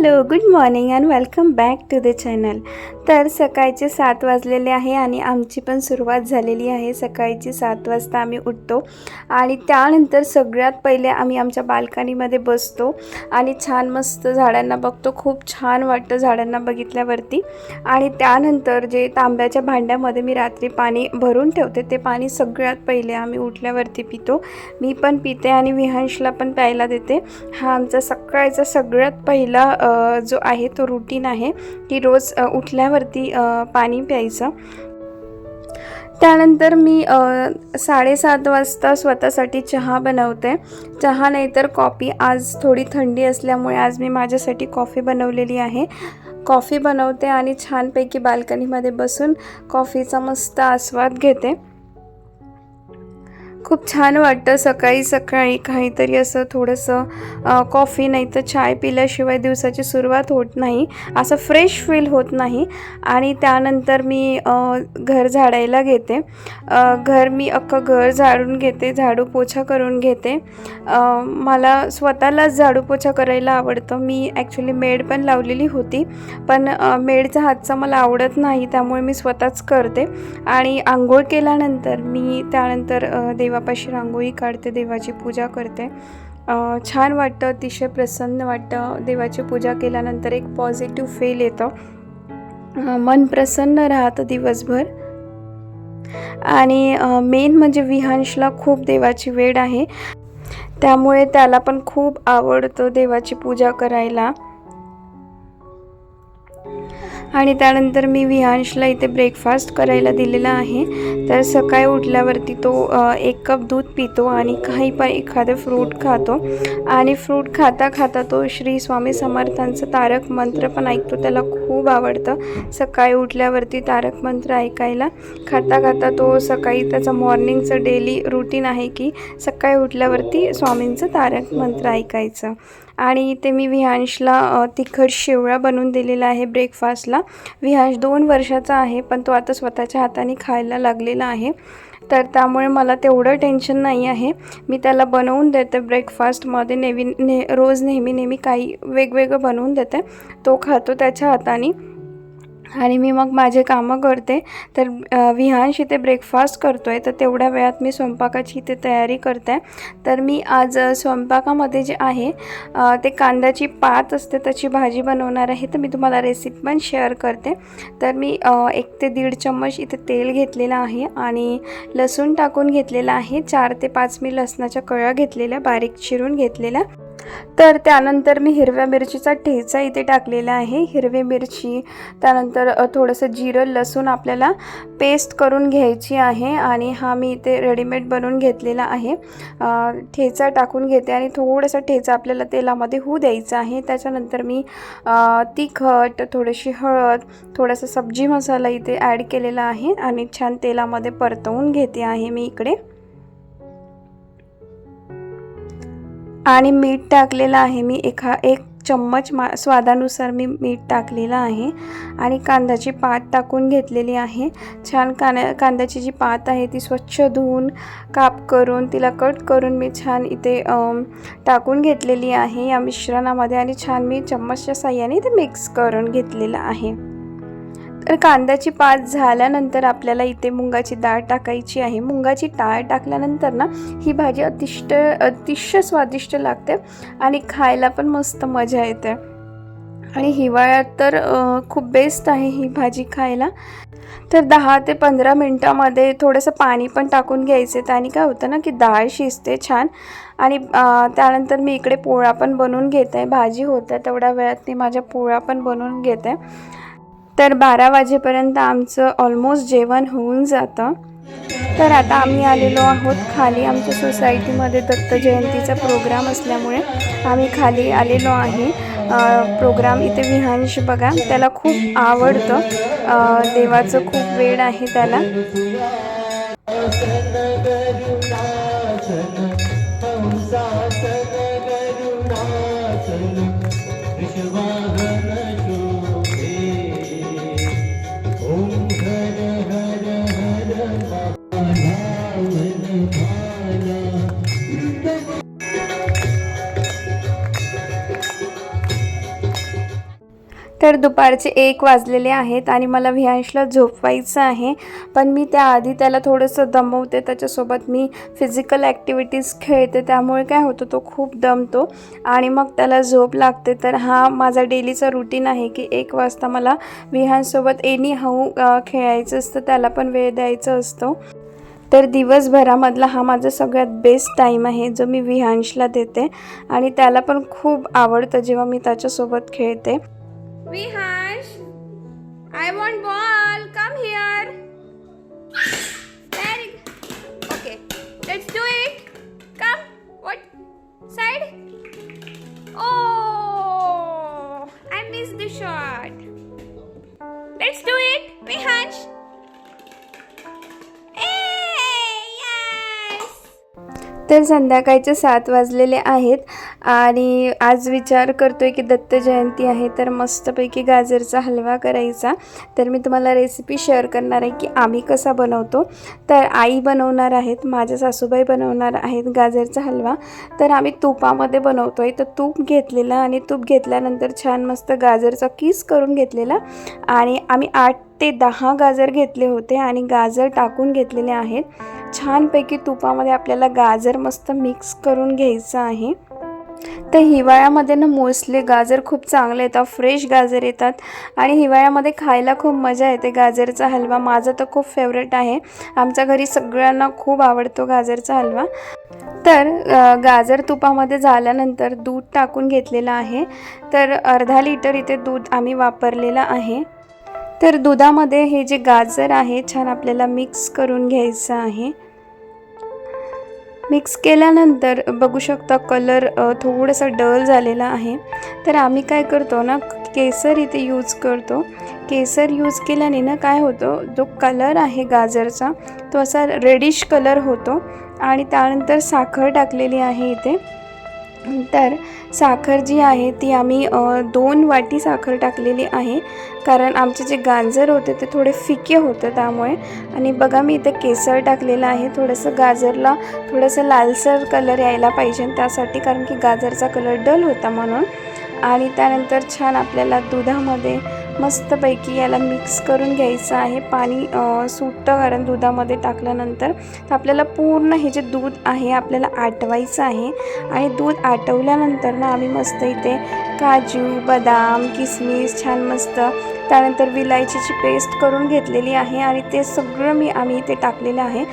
Hello, good morning and welcome back to the channel. तर सकाळचे सात वाजलेले आहे आणि आमची पण सुरुवात झालेली आहे सकाळची सात वाजता आम्ही उठतो आणि त्यानंतर सगळ्यात पहिले आम्ही आमच्या बाल्कनीमध्ये बसतो आणि छान मस्त झाडांना बघतो खूप छान वाटतं झाडांना बघितल्यावरती आणि त्यानंतर जे तांब्याच्या भांड्यामध्ये मी रात्री पाणी भरून ठेवते ते पाणी सगळ्यात पहिले आम्ही उठल्यावरती पितो मी पण पिते आणि विहांशला पण प्यायला देते हा आमचा सकाळचा सगळ्यात पहिला जो आहे तो रुटीन आहे की रोज उठल्यावर वरती पाणी प्यायचं त्यानंतर मी साडेसात वाजता स्वतःसाठी चहा बनवते चहा नाही तर कॉफी आज थोडी थंडी असल्यामुळे आज मी माझ्यासाठी कॉफी बनवलेली आहे कॉफी बनवते आणि छानपैकी बाल्कनीमध्ये बसून कॉफीचा मस्त आस्वाद घेते खूप छान वाटतं सकाळी सकाळी काहीतरी असं थोडंसं कॉफी नाही तर चाय पिल्याशिवाय दिवसाची सुरुवात होत नाही असं फ्रेश फील होत नाही आणि त्यानंतर मी घर झाडायला घेते घर मी अख्खं घर झाडून घेते झाडू पोछा करून घेते मला स्वतःलाच झाडू पोछा करायला आवडतं मी ॲक्च्युली मेड पण लावलेली होती पण मेडचा हातचा मला आवडत नाही त्यामुळे मी स्वतःच करते आणि आंघोळ केल्यानंतर मी त्यानंतर देव देवापाशी रांगोळी काढते देवाची पूजा करते छान वाटतं अतिशय प्रसन्न वाटतं देवाची पूजा केल्यानंतर एक पॉझिटिव्ह फील येतं मन प्रसन्न राहतं दिवसभर आणि मेन म्हणजे विहांशला खूप देवाची वेळ आहे त्यामुळे त्याला पण खूप आवडतं देवाची पूजा करायला आणि त्यानंतर मी विहांशला इथे ब्रेकफास्ट करायला दिलेला आहे तर सकाळी उठल्यावरती तो एक कप दूध पितो आणि काही पण एखादं फ्रूट खातो आणि फ्रूट खाता खाता तो श्री स्वामी समर्थांचं तारक मंत्र पण ऐकतो त्याला खूप आवडतं सकाळी उठल्यावरती तारक मंत्र ऐकायला खाता खाता तो सकाळी त्याचं मॉर्निंगचं डेली रुटीन आहे की सकाळी उठल्यावरती स्वामींचं तारक मंत्र ऐकायचं आणि इथे मी विहांशला तिखट शेवळा बनवून दिलेला आहे ब्रेकफास्टला विहांश दोन वर्षाचा आहे पण तो आता स्वतःच्या हाताने खायला लागलेला आहे तर त्यामुळे मला तेवढं टेन्शन नाही आहे मी त्याला बनवून देते ब्रेकफास्टमध्ये नेहमी ने रोज नेहमी नेहमी काही वेगवेगळं बनवून देते तो खातो त्याच्या हाताने आणि मी मग माझे कामं करते तर विहांश इथे ब्रेकफास्ट करतो आहे तर तेवढ्या वेळात मी स्वयंपाकाची इथे तयारी करते तर मी आज स्वयंपाकामध्ये जे आहे ते कांद्याची पात असते त्याची भाजी बनवणार आहे तर मी तुम्हाला रेसिपी पण शेअर करते तर मी एक ते दीड चम्मच इथे तेल घेतलेलं आहे आणि लसूण टाकून घेतलेलं आहे चार ते पाच मी लसणाच्या कळ्या घेतलेल्या बारीक चिरून घेतलेल्या तर त्यानंतर मी हिरव्या मिरचीचा ठेचा इथे टाकलेला आहे हिरवी मिरची त्यानंतर थोडंसं जिरं लसूण आपल्याला पेस्ट करून घ्यायची आहे आणि हा मी इथे रेडीमेड बनवून घेतलेला आहे ठेचा टाकून घेते आणि थोडासा ठेचा आपल्याला तेलामध्ये होऊ द्यायचा आहे त्याच्यानंतर मी तिखट थोडीशी हळद थोडासा सब्जी मसाला इथे ॲड केलेला आहे आणि छान तेलामध्ये परतवून घेते आहे मी इकडे आणि मीठ टाकलेलं आहे मी एका एक चम्मच मा स्वादानुसार मी मीठ टाकलेलं आहे आणि कांद्याची पात टाकून घेतलेली आहे छान कांद्या कांद्याची जी पात आहे ती स्वच्छ धुवून काप करून तिला कट करून मी छान इथे टाकून घेतलेली आहे या मिश्रणामध्ये आणि छान मी चम्मचच्या साह्याने ते मिक्स करून घेतलेलं आहे तर कांद्याची पात झाल्यानंतर आपल्याला इथे मुंगाची डाळ टाकायची आहे मुंगाची डाळ टाकल्यानंतर ना ही भाजी अतिष्ट अतिशय स्वादिष्ट लागते आणि खायला पण मस्त मजा येते आणि हिवाळ्यात तर खूप बेस्ट आहे ही भाजी खायला तर दहा ते पंधरा मिनटामध्ये थोडंसं पाणी पण टाकून घ्यायचे आणि काय होतं ना की डाळ शिजते छान आणि त्यानंतर मी इकडे पोळा पण बनवून घेते भाजी होत्या तेवढ्या वेळात मी माझ्या पोळा पण बनवून घेते तर बारा वाजेपर्यंत आमचं ऑलमोस्ट जेवण होऊन जातं तर आता आम्ही आलेलो आहोत खाली आमच्या सोसायटीमध्ये दत्त जयंतीचा प्रोग्राम असल्यामुळे आम्ही खाली आलेलो आहे प्रोग्राम इथे विहांश बघा त्याला खूप आवडतं देवाचं खूप वेळ आहे त्याला तर दुपारचे एक वाजलेले आहेत आणि मला विहांशला झोपवायचं आहे पण मी त्याआधी त्याला थोडंसं दमवते त्याच्यासोबत मी फिजिकल ॲक्टिव्हिटीज खेळते त्यामुळे काय होतं तो खूप दमतो आणि मग त्याला झोप लागते तर हा माझा डेलीचा रुटीन आहे की एक वाजता मला विहांसोबत एनी हाऊ खेळायचं असतं त्याला पण वेळ द्यायचा असतो तर दिवसभरामधला हा माझा सगळ्यात बेस्ट टाईम आहे जो मी विहांशला देते आणि त्याला पण खूप आवडतं जेव्हा मी त्याच्यासोबत खेळते Vihansh I want ball come here okay let's do it come what side oh I miss the shot let's do it Vihansh तर संध्याकाळचे सात वाजलेले आहेत आणि आज विचार करतो आहे की दत्त जयंती आहे तर मस्तपैकी गाजरचा हलवा करायचा तर मी तुम्हाला रेसिपी शेअर करणार आहे की आम्ही कसा बनवतो तर आई बनवणार आहेत माझ्या सासूबाई बनवणार आहेत गाजरचा हलवा तर आम्ही तुपामध्ये बनवतो आहे तर तूप घेतलेलं आणि तूप घेतल्यानंतर छान मस्त गाजरचा किस करून घेतलेला आणि आम्ही आठ ते दहा गाजर घेतले होते आणि गाजर टाकून घेतलेले आहेत छानपैकी तुपामध्ये आपल्याला गाजर मस्त मिक्स करून घ्यायचं आहे तर हिवाळ्यामध्ये ना मोस्टली गाजर खूप चांगले येतात फ्रेश गाजर येतात आणि हिवाळ्यामध्ये खायला खूप मजा येते गाजरचा हलवा माझा तर खूप फेवरेट आहे आमच्या घरी सगळ्यांना खूप आवडतो गाजरचा हलवा तर गाजर तुपामध्ये झाल्यानंतर दूध टाकून घेतलेलं आहे तर अर्धा लिटर इथे दूध आम्ही वापरलेलं आहे तर दुधामध्ये हे जे गाजर आहे छान आपल्याला मिक्स करून घ्यायचं आहे मिक्स केल्यानंतर बघू शकता कलर थोडासा डल झालेला आहे तर आम्ही काय करतो ना केसर इथे यूज करतो केसर यूज केल्याने ना काय होतो जो कलर आहे गाजरचा तो असा रेडिश कलर होतो आणि त्यानंतर साखर टाकलेली आहे इथे तर साखर जी आहे ती आम्ही दोन वाटी साखर टाकलेली आहे कारण आमचे जे गाजर होते ते थोडे फिके होते त्यामुळे आणि बघा मी इथे केसर टाकलेलं आहे थोडंसं गाजरला थोडंसं लालसर कलर यायला पाहिजे त्यासाठी कारण की गाजरचा कलर डल होता म्हणून आणि त्यानंतर छान आपल्याला दुधामध्ये मस्तपैकी याला मिक्स करून घ्यायचं आहे पाणी सुटतं कारण दुधामध्ये टाकल्यानंतर तर आपल्याला पूर्ण हे जे दूध आहे आपल्याला आटवायचं आहे आणि दूध आटवल्यानंतर ना आम्ही मस्त इथे काजू बदाम किसमिस छान मस्त त्यानंतर विलायचीची पेस्ट करून घेतलेली आहे आणि ते सगळं मी आम्ही इथे टाकलेलं आहे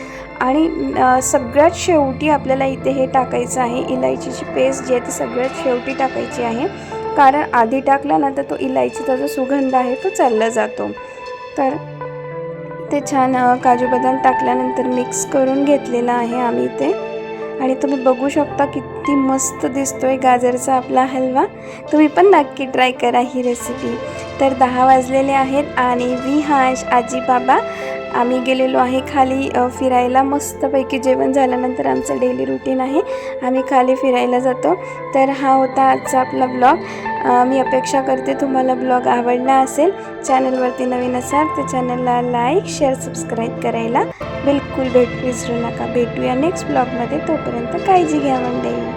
आणि सगळ्यात शेवटी आपल्याला इथे हे टाकायचं आहे इलायचीची पेस्ट जी आहे ती सगळ्यात शेवटी टाकायची आहे कारण आधी टाकल्यानंतर तो इलायचीचा जो सुगंध आहे तो चालला जातो तर ते छान काजू बदाम टाकल्यानंतर मिक्स करून घेतलेला आहे आम्ही ते आणि तुम्ही बघू शकता किती मस्त दिसतो आहे गाजरचा आपला हलवा तुम्ही पण नक्की ट्राय करा ही रेसिपी तर दहा वाजलेले आहेत आणि हाश आजी बाबा आम्ही गेलेलो आहे खाली फिरायला मस्तपैकी जेवण झाल्यानंतर आमचं डेली रुटीन आहे आम्ही खाली फिरायला जातो तर हा होता आजचा आपला ब्लॉग मी अपेक्षा करते तुम्हाला ब्लॉग आवडला असेल चॅनलवरती नवीन असाल तर चॅनलला लाईक शेअर सबस्क्राईब करायला बिलकुल भेटू विसरू नका भेटूया नेक्स्ट ब्लॉगमध्ये तोपर्यंत काळजी घ्या म्हणजे